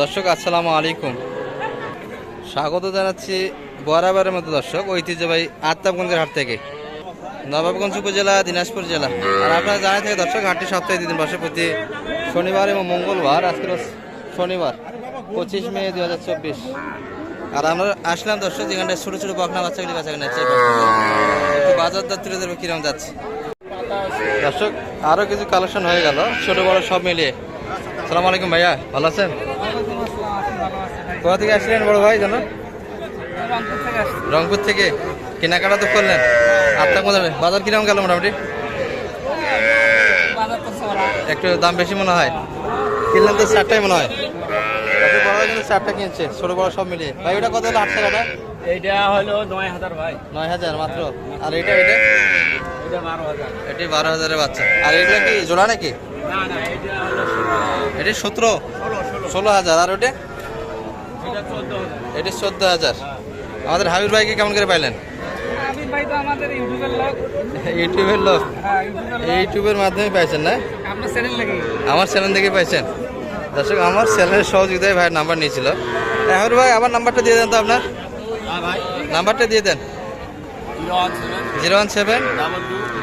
দর্শক, আসসালামু আলাইকুম। স্বাগত জানাচ্ছি বরাবরের মতো দর্শক, ঐতিহ্যবাহী আত্মাবগঞ্জের হাট থেকে। নবাবগঞ্জ উপজেলা, দিনাজপুর জেলা। আর আপনারা জানাই থাকে দর্শক, হাটটি সপ্তাহে দুদিন বসে প্রতি শনিবার এবং মঙ্গলবার, আজকে শনিবার, পঁচিশ মে দু হাজার চব্বিশ। আর আমরা আসলাম দর্শক যেখানটায় ছোটো ছোটো বকনা বাচ্চাগুলি বাচ্চা কিনে একটু বাজার দর তুলে দেবো কিরম যাচ্ছে। দর্শক আরও কিছু কালেকশন হয়ে গেল, ছোটো বড় সব মিলিয়ে। সালাম আলাইকুম ভাইয়া, ভালো আছেন? কোথা থেকে আসলেন বড় ভাই জানো? রংপুর থেকে কেনাকাটা তো করলেন। আটটা কোথায় বাজার কীরকম গেল মোটামুটি? একটু দাম বেশি মনে হয়। কিনলেন তো চারটাই মনে হয়। বড় কিন্তু চারটা কিনছে। ছোট বড় সব মিলিয়ে। ভাই ওটা কত হলো? আট টাকাটা এইটা হলো নয় হাজার ভাই। নয় হাজার মাত্র। আর এটা এটা এটা বারো এটি হাজারের বাচ্চা। আর এগুলো কি জোড়া নাকি? এটা। এটি সতেরো? ষোলো হাজার। আর ওটা এটা চোদ্দ হাজার। আমাদের হাবিব ভাইকে কেমন করে পাইলেন? ইউটিউবের লোক। ইউটিউবের হ্যাঁ মাধ্যমে পাইছেন না? আমার চ্যানেল থেকে পাইছেন? দর্শক আমার চ্যানেলের সহযোগিতায় ভাইয়ের নাম্বার নিয়েছিল। ভাই আমার নাম্বারটা দিয়ে দেন তো আপনার। হ্যাঁ নাম্বারটা দিয়ে দেন। Zero one seven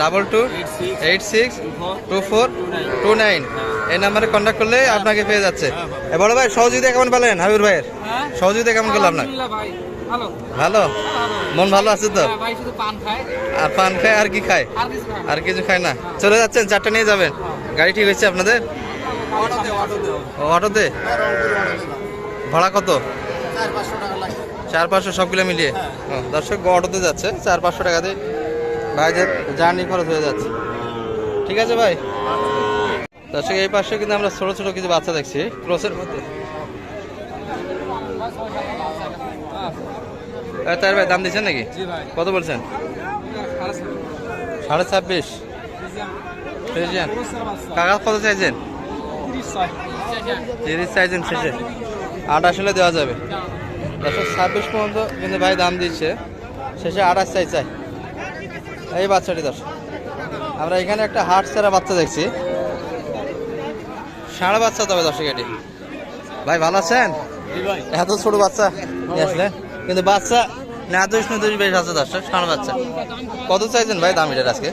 double two eight six two four two nine. এই নাম্বারে কন্ট্যাক্ট করলে আপনাকে পেয়ে যাচ্ছে। এ বড় ভাই সহযোগিতা কেমন পেলেন হাবিব ভাইয়ের? হ্যাঁ সহযোগিতা কেমন করল আপনার? ভালো। মন ভালো আছে তো? হ্যাঁ ভাই শুধু পান খায়। আর পান খায় আর কি খায়? আর কিছু খায় না। চলে যাচ্ছেন চারটা নিয়ে যাবেন। গাড়ি ঠিক হয়েছে আপনাদের? অটোতে অটোতে। ও, অটোতে? ভাড়া কত? চার পাঁচশো সবগুলো মিলিয়ে? ও, দর্শক অটোতে যাচ্ছে চার পাঁচশো টাকাতে ভাইদের জার্নি খরচ হয়ে যাচ্ছে। ঠিক আছে ভাই? দর্শক এই পাশে কিন্তু আমরা ছোট ছোট কিছু বাচ্চা দেখছি ক্রসের মধ্যে। তার ভাই দাম দিচ্ছেন নাকি? কত বলছেন? সাড়ে ছাব্বিশ। কাগজ কত চাইছেন? তিরিশ চাইছেন শেষে। আঠাশ হলে দেওয়া যাবে। দশশো ছাব্বিশ পর্যন্ত কিন্তু ভাই দাম দিচ্ছে। শেষে আঠাশ চাই চাই। এই বাচ্চাটি দর্শক। আমরা এখানে একটা হাট ছাড়া বাচ্চা দেখছি। ষাঁড় বাচ্চা তবে দর্শক এটি। ভাই ভালো আছেন? এত ছোট বাচ্চা? নিয়ে আসলেন কিন্তু বাচ্চা নাদুস নদুস বেশ আছে দর্শক ষাঁড় বাচ্চা কত চাইছেন ভাই দাম এটার আজকে?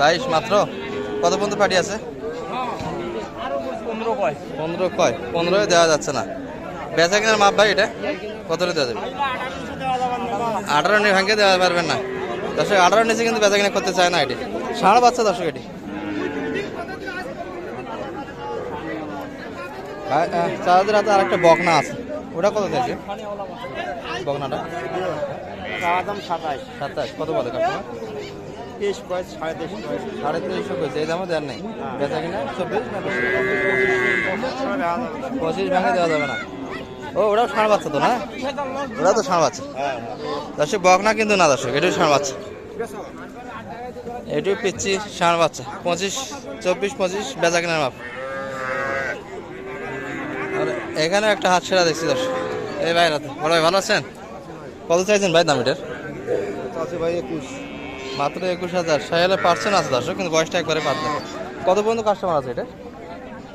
বাইশ মাত্র। কত পর্যন্ত পার্টি আছে? পনেরো কয়? পনেরো দেওয়া যাচ্ছে না। বেচা কেনার মাপ ভাই এটা? কত দেওয়া যাবে? আঠারো নিয়ে ভাঙকে দেওয়া পারবেন না। দর্শক, আঠারো নিচে কিন্তু বেচা কিনা করতে চায় না এটি। ষাঁড় বাচ্চা দর্শক এটি। চাঁদের হাতে আরেকটা বকনা আছে। ওটা কত দেখছে বকনাটা? দাম সাতাশ। সাতাশ। কত বলে কাস্টমার তেইশ কয় সাড়ে তেইশ সাড়ে এই দামে দেওয়ার নেই? বেচা কিনা? চব্বিশ না পঁচিশ ভাঙে দেওয়া যাবে না। ও ষাঁড় বাচ্চা তো না? তো ষাঁড় বাচ্চা। দর্শক বক না কিন্তু না দর্শক এটাও ষাঁড় বাচ্চা। এটাও পিচ্ছি ষাঁড় বাচ্চা। পঁচিশ চব্বিশ পঁচিশ বেচা কিনার মাপ। এখানে একটা হাত সেরা দেখছি দর্শক। এই ভাই রাতে বড় ভাই ভালো আছেন? কত চাইছেন ভাই দাম এটার? আছে ভাই একুশ। মাত্র একুশ হাজার। সাহেলে পার্সেন্ট আছে দর্শক কিন্তু বয়সটা একবারে পাতলা কত পর্যন্ত কাস্টমার আছে এটা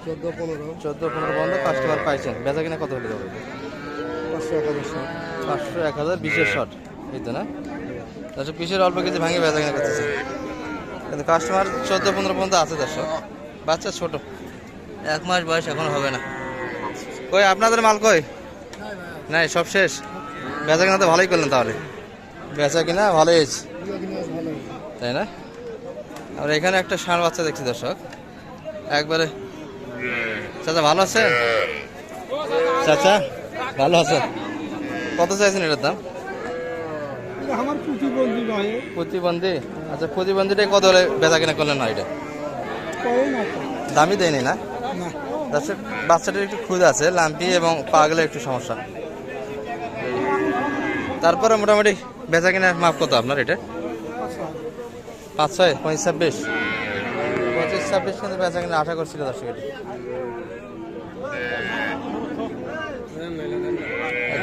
চোদ্দ পনেরো। চোদ্দ পনেরো পর্যন্ত কাস্টমার পাইছেন। বেচা কিনা কত হলে যাবে? পাঁচশো একাদশশো পাঁচশো এক হাজার বিশের শট। এই তো না? দর্শক বিশের অল্প কিছু ভাঙে বেচা কিনা করতেছে। কিন্তু কাস্টমার চোদ্দ পনেরো পর্যন্ত আছে দর্শক। বাচ্চা ছোট। এক মাস বয়স এখন হবে না। কই আপনাদের মাল কই? নাই সব শেষ? বেচা কিনা তো ভালোই করলেন তাহলে। বেচা কিনা ভালোই হয়েছে। তাই না? আমরা এখানে একটা ষাঁড় বাচ্চা দেখছি দর্শক। একবারে। চাচা ভালো আছে? চাচা ভালো আছে। কত চাইছেন এটার দাম? আমার প্রতিবন্ধী আচ্ছা প্রতিবন্ধীটাই কত হলে বেচা কিনা করলেন না এটা দামই দেয়নি না। দর্শক বাচ্চাটার একটু খুদ আছে, লাম্পি এবং পা গেলে একটু সমস্যা। তারপরে মোটামুটি বেচা কিনা মাপ কত আপনার এটা? পাঁচ ছয়। পঁচিশ ছাব্বিশ। পঁচিশ ছাব্বিশ কিন্তু বেচা কিনা আশা করছিল দর্শক এটি।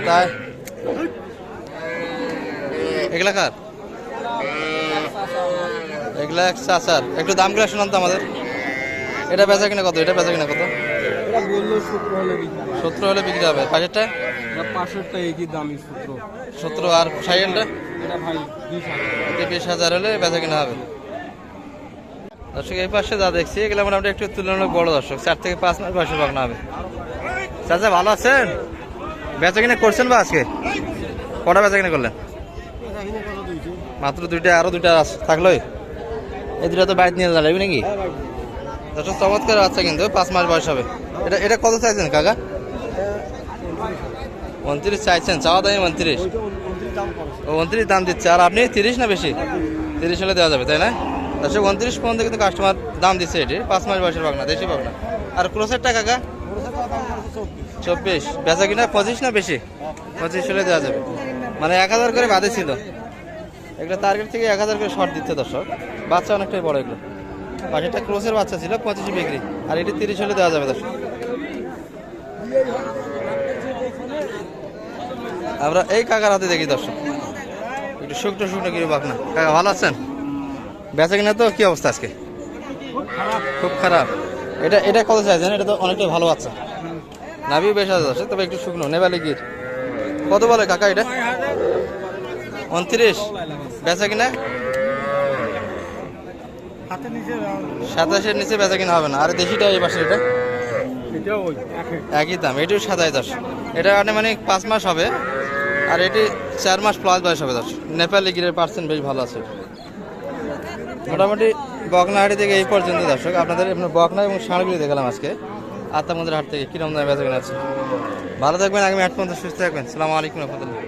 তাই? এগুলা কার? এগুলা এক চাচার। একটু দামগুলো শোনান তো আমাদের। এটা বেচা কিনা কত? এটা বেচা কিনা কত? এটা বলল সূত্র হলে বিক্রি সত্তর হলে বিক্রি হবে। পাশেরটা পাশেরটা একই দামি সূত্র সত্তর আর সাইকেলটা এটা ভাই বিশ হাজার। হলে বেচা কিনা হবে। দর্শক এই পাশে যা দেখছি এগুলো মোটামুটি একটু তুলনামূলক বড় দর্শক। চার থেকে পাঁচ মাস বয়সে পাকনা হবে। চাচা ভালো আছেন? বেচা কিনা করছেন বা আজকে? কটা বেচা কিনা করলেন? মাত্র দুইটা আরও দুইটা আছে থাকল এই দুটা তো বাড়িতে নিয়ে যাবে নাকি? দর্শক চমৎকার বাচ্চা কিন্তু পাঁচ মাস বয়স হবে। এটা এটা কত চাইছেন, কাকা? উনত্রিশ চাইছেন, চাওয়া দামি উনত্রিশ। উনত্রিশ দাম দিচ্ছে। আর আপনি তিরিশ না বেশি? তিরিশ হলে দেওয়া যাবে, তাই না? দর্শক, উনত্রিশ পর্যন্ত কিন্তু কাস্টমার দাম দিচ্ছে এটি। পাঁচ মাস বয়সের পাক না দেশি পাক না আর ক্রোসের টাকা কাকা? চব্বিশ। বেচা কিনা পঁচিশ না বেশি? পঁচিশ হলে দেওয়া যাবে। মানে এক হাজার করে বাদে ছিল। এগুলো টার্গেট থেকে এক হাজার করে শর্ট দিচ্ছে দর্শক। বাচ্চা অনেকটাই বড় এগুলো। বাকিটা ক্রোসের বাচ্চা ছিল, পঁচিশে বিক্রি। আর এটি তিরিশ হলে দেওয়া যাবে দর্শক। আমরা এই কাকার হাতে দেখি দর্শক। একটু শুকনো শুকনো কিনে পাক না। কাকা, ভালো আছেন? বেচা কিনা তো? কি অবস্থা আজকে? খুব খারাপ। এটা এটা কত চাইছেন? এটা তো অনেকটাই ভালো আছে নাভিও বেশ আছে তবে একটু শুকনো। নেবালে গির। কত বলে কাকা এটা? উনত্রিশ। বেচা কিনা? সাতাশের নিচে বেচা কিনা হবে না। আর দেশিটা এই পাশে এটা? একই। দাম, এটিও সাদাই দশ। এটা মানে পাঁচ মাস হবে, আর এটি চার মাস প্লাস বয়স হবে দশ। নেপালি গিরের পার্সেন্ট বেশ ভালো আছে। মোটামুটি বকনাহাটি থেকে এই পর্যন্ত দর্শক, আপনাদের বকনা এবং ষাঁড়গুলি দেখালাম আজকে। আত্মামন্দির হাট থেকে কিরম দামে বেচা আছে। ভালো থাকবেন, আগামী আট পর্যন্ত সুস্থ থাকবেন। সালামু আলাইকুম রহমতুল্লাহ।